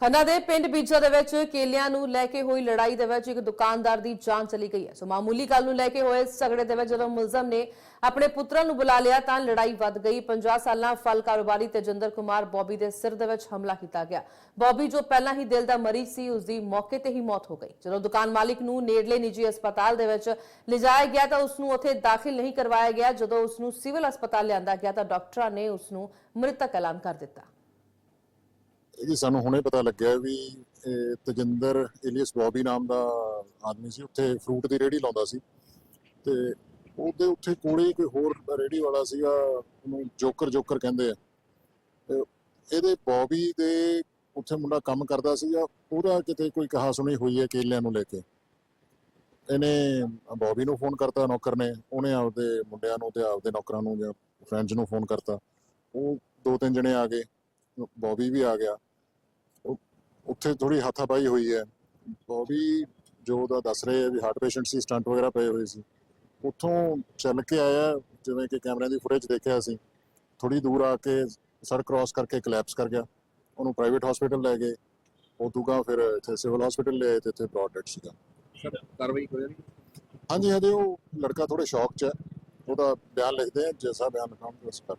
ਖੰਨਾ ਦੇ ਪਿੰਡ ਬੀਜਾ ਦੇ ਵਿੱਚ ਕੇਲਿਆਂ ਨੂੰ ਲੈ ਕੇ ਹੋਈ ਲੜਾਈ ਦੇ ਵਿੱਚ ਇੱਕ ਦੁਕਾਨਦਾਰ ਦੀ ਜਾਨ ਚਲੀ ਗਈ ਹੈ। ਸੋ ਮਾਮੂਲੀ ਗੱਲ ਨੂੰ ਲੈ ਕੇ ਹੋਏ ਝਗੜੇ ਦੇ ਵਿੱਚ ਜਦੋਂ ਮੁਲਜ਼ਮ ਨੇ ਆਪਣੇ ਪੁੱਤਰਾਂ ਨੂੰ ਬੁਲਾ ਲਿਆ ਤਾਂ ਲੜਾਈ ਵੱਧ ਗਈ। 50 ਸਾਲਾਂ ਫਲ ਕਾਰੋਬਾਰੀ ਤੇਜਿੰਦਰ ਕੁਮਾਰ ਬੌਬੀ ਦੇ ਸਿਰ ਦੇ ਵਿੱਚ ਹਮਲਾ ਕੀਤਾ ਗਿਆ। ਬੌਬੀ ਜੋ ਪਹਿਲਾਂ ਹੀ ਦਿਲ ਦਾ ਮਰੀਜ਼ ਸੀ ਉਸ ਦੀ ਮੌਕੇ ਤੇ ਹੀ ਮੌਤ ਹੋ ਗਈ। ਜਦੋਂ ਦੁਕਾਨ ਮਾਲਿਕ ਨੂੰ ਨੇੜਲੇ ਨਿੱਜੀ ਹਸਪਤਾਲ ਦੇ ਵਿੱਚ ਲਿਜਾਇਆ ਗਿਆ ਤਾਂ ਉਸ ਨੂੰ ਉੱਥੇ ਦਾਖਲ ਨਹੀਂ ਕਰਵਾਇਆ ਗਿਆ। ਜਦੋਂ ਉਸ ਨੂੰ ਸਿਵਲ ਹਸਪਤਾਲ ਲਿਆਂਦਾ ਗਿਆ ਤਾਂ ਡਾਕਟਰਾਂ ਨੇ ਉਸ ਨੂੰ ਮ੍ਰਿਤਕ ਐਲਾਨ ਕਰ ਦਿੱਤਾ। ਇਹਦੀ ਸਾਨੂੰ ਹੁਣੇ ਪਤਾ ਲੱਗਿਆ ਵੀ, ਇਹ ਤਜਿੰਦਰ ਇਲੀਅਸ ਬੌਬੀ ਨਾਮ ਦਾ ਆਦਮੀ ਸੀ, ਉੱਥੇ ਫਰੂਟ ਦੀ ਰੇਹੜੀ ਲਾਉਂਦਾ ਸੀ। ਤੇ ਉਹਦੇ ਉੱਥੇ ਕੋਲੇ ਕੋਈ ਹੋਰ ਰੇਹੜੀ ਵਾਲਾ ਸੀਗਾ, ਉਹਨੂੰ ਜੋਕਰ ਜੋਕਰ ਕਹਿੰਦੇ ਆ। ਇਹਦੇ ਬੌਬੀ ਦੇ ਉੱਥੇ ਮੁੰਡਾ ਕੰਮ ਕਰਦਾ ਸੀਗਾ, ਉਹਦਾ ਕਿਤੇ ਕੋਈ ਕਹਾ ਸੁਣੀ ਹੋਈ ਹੈ ਕੇਲਿਆਂ ਨੂੰ ਲੈ ਕੇ। ਇਹਨੇ ਬੌਬੀ ਨੂੰ ਫੋਨ ਕਰਤਾ ਨੌਕਰ ਨੇ, ਉਹਨੇ ਆਪਦੇ ਮੁੰਡਿਆਂ ਨੂੰ ਤੇ ਆਪਦੇ ਨੌਕਰਾਂ ਨੂੰ ਜਾਂ ਫਰੈਂਡਸ ਨੂੰ ਫੋਨ ਕਰਤਾ। ਉਹ ਦੋ ਤਿੰਨ ਜਣੇ ਆ ਗਏ, ਬੌਬੀ ਵੀ ਆ ਗਿਆ। ਉੱਥੇ ਥੋੜੀ ਹੱਥਾਪਾਈ ਹੋਈ ਹੈ। ਬੌਬੀ ਜੋ ਉਹਦਾ ਦੱਸ ਰਹੇ ਆ ਵੀ ਹਾਰਟ ਪੇਸ਼ੈਂਟ ਸੀ ਸਟੰਟ ਵਗੈਰਾ ਪਏ ਹੋਏ ਸੀ। ਉੱਥੋਂ ਚੱਲ ਕੇ ਆਇਆ ਜਿਵੇਂ ਕਿ ਕੈਮਰਿਆਂ ਦੀ ਫੁਟੇਜ ਦੇਖਿਆ ਸੀ ਥੋੜੀ ਦੂਰ ਆ ਕੇ ਸੜਕ ਕ੍ਰਾਸ ਕਰਕੇ ਕਲੈਪਸ ਕਰ ਗਿਆ। ਉਹਨੂੰ ਪ੍ਰਾਈਵੇਟ ਹਸਪੀਟਲ ਲੈ ਗਏ। ਉਹ ਦੂਗਾ ਫਿਰ ਇੱਥੇ ਸਿਵਲ ਹਸਪੀਟਲ ਲੈ ਆਏ ਤੇ ਇੱਥੇ ਬ੍ਰੌਡ ਡੈਡ ਸੀਗਾ। ਸਰ ਕਾਰਵਾਈ ਹੋ ਜਾਣੀ ਹਾਂਜੀ ਹਜੇ ਉਹ ਲੜਕਾ ਥੋੜੇ ਸ਼ੌਕ 'ਚ ਹੈ। ਉਹਦਾ ਬਿਆਨ ਲਿਖਦੇ ਆ ਜੈਸਾ ਬਿਆਨ ਲਿਖਾਉਣਗੇ ਉਸ ਕਰ